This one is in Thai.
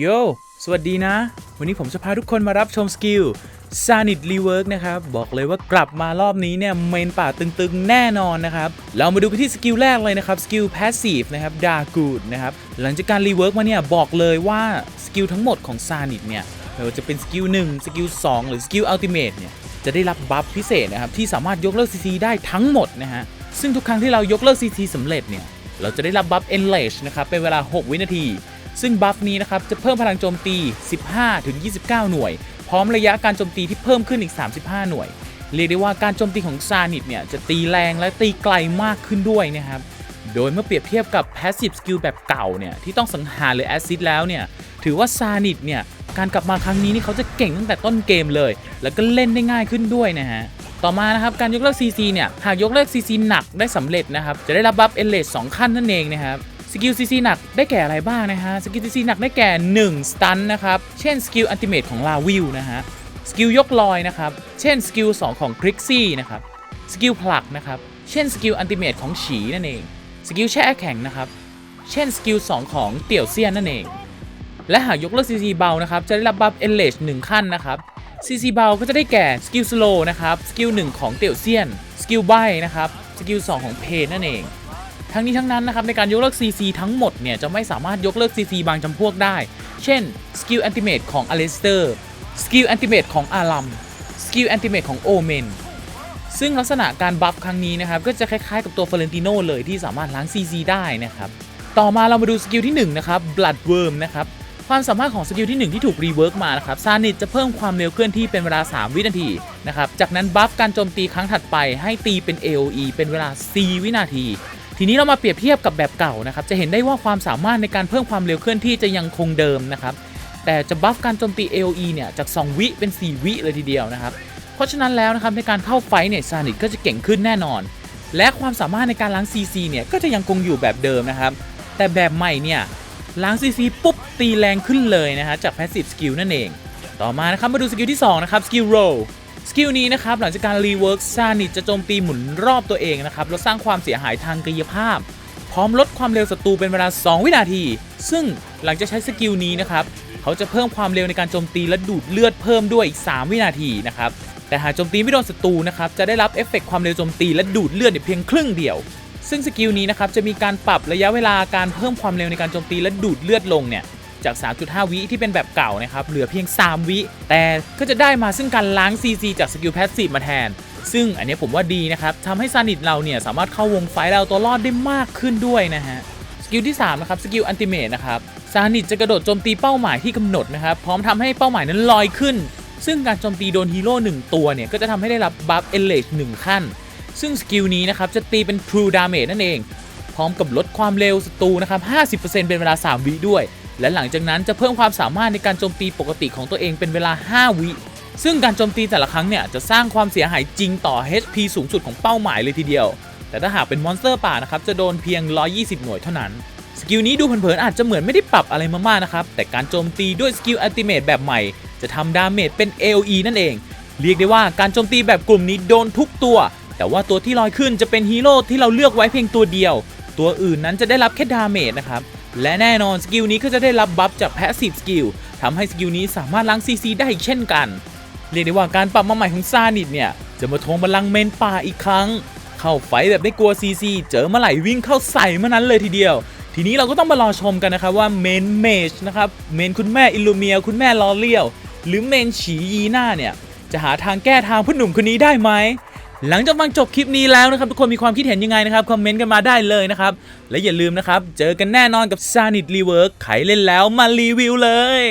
โย สวัสดีนะ วันนี้ผมจะพาทุกคนมารับชมสกิล s a n i t Rework นะครับ บอกเลยว่ากลับมารอบนี้เนี่ยเมนป่าตึงๆ แน่นอนนะครับ เรามาดูกันที่สกิลแรกเลยนะครับ สกิล Passive นะครับ d a r g o o d นะครับ หลังจากการ Rework มาเนี่ย บอกเลยว่าสกิลทั้งหมดของ s a n i t เนี่ยไม่ว่าจะเป็นสกิล1สกิล2หรือสกิล Ultimate เนี่ยจะได้รับบัฟพิเศษนะครับ ที่สามารถยกเลิก CC ได้ทั้งหมดนะฮะซึ่งทุกครั้งที่เรายกเลิก CC สำเร็จเนี่ยเราจะได้รับบัฟ Enrage นะครับเป็นเวลา 6 วินาที ซึ่งบัฟนี้นะครับจะเพิ่มพลังโจมตี 15-29 หน่วย พร้อมระยะการโจมตีที่เพิ่มขึ้นอีก 35 หน่วย เรียกได้ว่าการโจมตีของซานิตเนี่ยจะตีแรงและตีไกลมากขึ้นด้วยนะครับ โดยเมื่อเปรียบเทียบกับ Passive Skill แบบเก่าเนี่ยที่ต้องสังหารหรือ Acid แล้วเนี่ยถือว่าซานิตเนี่ยการกลับมาครั้งนี้นี่เขาจะเก่งตั้งแต่ต้นเกมเลย แล้วก็เล่นได้ง่ายขึ้นด้วยนะฮะต่อมานะครับการยกเลิก CC เนี่ยหากยกเลิก CC หนักได้สำเร็จนะครับจะได้รับบัฟเอเลส2ขั้นนั่นเองนะครับ สกิล CC หนักได้แก่อะไรบ้างนะฮะ สกิล CC หนักได้แก่ 1 สตันนะครับ เช่นสกิลอันติเมตของลาวิลนะฮะ สกิลยกลอยนะครับ เช่นสกิล2ของคริกซี่นะครับ สกิลผลักนะครับ เช่นสกิลอันติเมตของฉีนั่นเอง สกิลแช่แข็งนะครับ เช่นสกิล2ของเตี่ยวเซียนนั่นเอง และหากยกเลิก CC เบานะครับ จะได้รับบัฟเอเลช1ขั้นนะครับ CC เบาก็จะได้แก่สกิลสโลนะครับ สกิล1ของเตี่ยวเซียน สกิลใบนะครับ สกิล2ของเพนนั่นเอง ทั้งนี้ทั้งนั้นนะครับในการยกเลิก CC ทั้งหมดเนี่ยจะไม่สามารถยกเลิก CC บางจำพวกได้ เช่นสกิลแอนติเมตของอเลสเตอร์สกิลแอนติเมตของอารัมสกิลแอนติเมตของโอเมนซึ่งลักษณะการบัฟครั้งนี้นะครับก็จะคล้ายๆกับตัวเฟรนติโนเลยที่สามารถล้าง CC ได้นะครับต่อมาเรามาดูสกิลที่1นะครับ Blood Worm นะครับความสามารถของสกิลที่ 1 ที่ถูกรีเวิร์กมานะครับซานิตจะเพิ่มความเร็วเคลื่อนที่เป็นเวลา 3 วินาทีนะครับจากนั้นบัฟการโจมตีครั้งถัดไปให้ตีเป็น AOE เป็นเวลา 4 วินาที ทีนี้เรามาเปรียบเทียบกับแบบเก่านะครับ จะเห็นได้ว่าความสามารถในการเพิ่มความเร็วเคลื่อนที่จะยังคงเดิมนะครับ แต่จะบัฟการโจมตี AOE เนี่ยจาก 2 วิเป็น 4 วิเลยทีเดียวนะครับ เพราะฉะนั้นแล้วนะครับในการเข้าไฟเนี่ยซานิตก็จะเก่งขึ้นแน่นอน และความสามารถในการล้าง CC เนี่ยก็จะยังคงอยู่แบบเดิมนะครับ แต่แบบใหม่เนี่ยล้าง CC ปุ๊บตีแรงขึ้นเลยนะฮะจาก Passive Skill นั่นเอง ต่อมานะครับมาดูสกิลที่2นะครับ Skill Roll สกิลนี้นะครับหลังจากการ Rework ซานิจะโจมตีหมุนรอบตัวเองนะครับแล้วสร้างความเสียหายทางกายภาพ พร้อมลดความเร็วศัตรูเป็นเวลา 2 วินาที ซึ่งหลังจากใช้สกิลนี้นะครับเขาจะเพิ่มความเร็วในการโจมตีและดูดเลือดเพิ่มด้วยอีก 3 วินาทีนะครับแต่หากโจมตีไม่โดนศัตรูนะครับจะได้รับเอฟเฟกต์ความเร็วโจมตีและดูดเลือดเพียงครึ่งเดียว ซึ่งสกิลนี้นะครับจะมีการปรับระยะเวลาการเพิ่มความเร็วในการโจมตีและดูดเลือดลงเนี่ย จาก 3.5 วิที่เป็นแบบเก่านะครับเหลือเพียง 3 วิ แต่ก็จะได้มาซึ่งการล้าง CC จากสกิลแพสซีฟมาแทน ซึ่งอันนี้ผมว่าดีนะครับทำให้ซานิตเราเนี่ยสามารถเข้าวงไฟเราตัวรอดได้มากขึ้นด้วยนะฮะสกิลที่3นะครับสกิลอันติเมตนะครับซานิตจะกระโดดโจมตีเป้าหมายที่กำหนดนะครับพร้อมทำให้เป้าหมายนั้นลอยขึ้น ซึ่งการโจมตีโดนฮีโร่หนึ่งตัวเนี่ยก็จะทำให้ได้รับบัฟเอเลชหนึ่งขั้น ซึ่งสกิลนี้นะครับจะตีเป็น True Damage นั่นเอง พร้อมกับลดความเร็วศัตรูนะครับ 50%เป็นเวลา 3 วิด้วย และหลังจากนั้นจะเพิ่มความสามารถในการโจมตีปกติของตัวเองเป็นเวลา 5 วิซึ่งการโจมตีแต่ละครั้งเนี่ยจะสร้างความเสียหายจริงต่อ HP สูงสุดของเป้าหมายเลยทีเดียว แต่ถ้าหากเป็นมอนสเตอร์ป่านะครับจะโดนเพียง 120 หน่วยเท่านั้น สกิลนี้ดูเผินๆอาจจะเหมือนไม่ได้ปรับอะไรมามากนะครับ แต่การโจมตีด้วยสกิลอัลติเม e แบบใหม่ จะทำดาเมจเป็น AOE นั่นเอง เรียกได้ว่าการโจมตีแบบกลุ่มนี้โดนทุกตัว แต่ว่าตัวที่ลอยขึ้นจะเป็นฮีโร่ที่เราเลือกไว้เพียงตัวเดียว ตัวอื่นนั้นจะได้รับแค่ดาเมจนะครับ และแน่นอนสกิลนี้ก็จะได้รับบัฟจาก Passive Skill ทำให้สกิลนี้สามารถล้าง CC ได้อีกเช่นกัน เรียกได้ว่าการปรับมาใหม่ของซานิตเนี่ย จะมาทวงบัลลังเมนป่าอีกครั้ง เข้าไฟแบบไม่กลัว CC เจอเมื่อไหร่วิ่งเข้าใส่เมื่อนั้นเลยทีเดียว ทีนี้เราก็ต้องมารอชมกันนะครับว่าเมนเมจนะครับเมนคุณแม่อิลูเมีย คุณแม่ลอเลียว หรือเมนฉียีหน่าเนี่ยจะหาทางแก้ทางผู้หนุ่มคนนี้ได้ไหม หลังจากฟังจบคลิปนี้แล้วนะครับ ทุกคนมีความคิดเห็นยังไงนะครับ คอมเมนต์กันมาได้เลยนะครับ และอย่าลืมนะครับ เจอกันแน่นอนกับ s a n i t Rework ใครเล่นแล้วมารีวิวเลย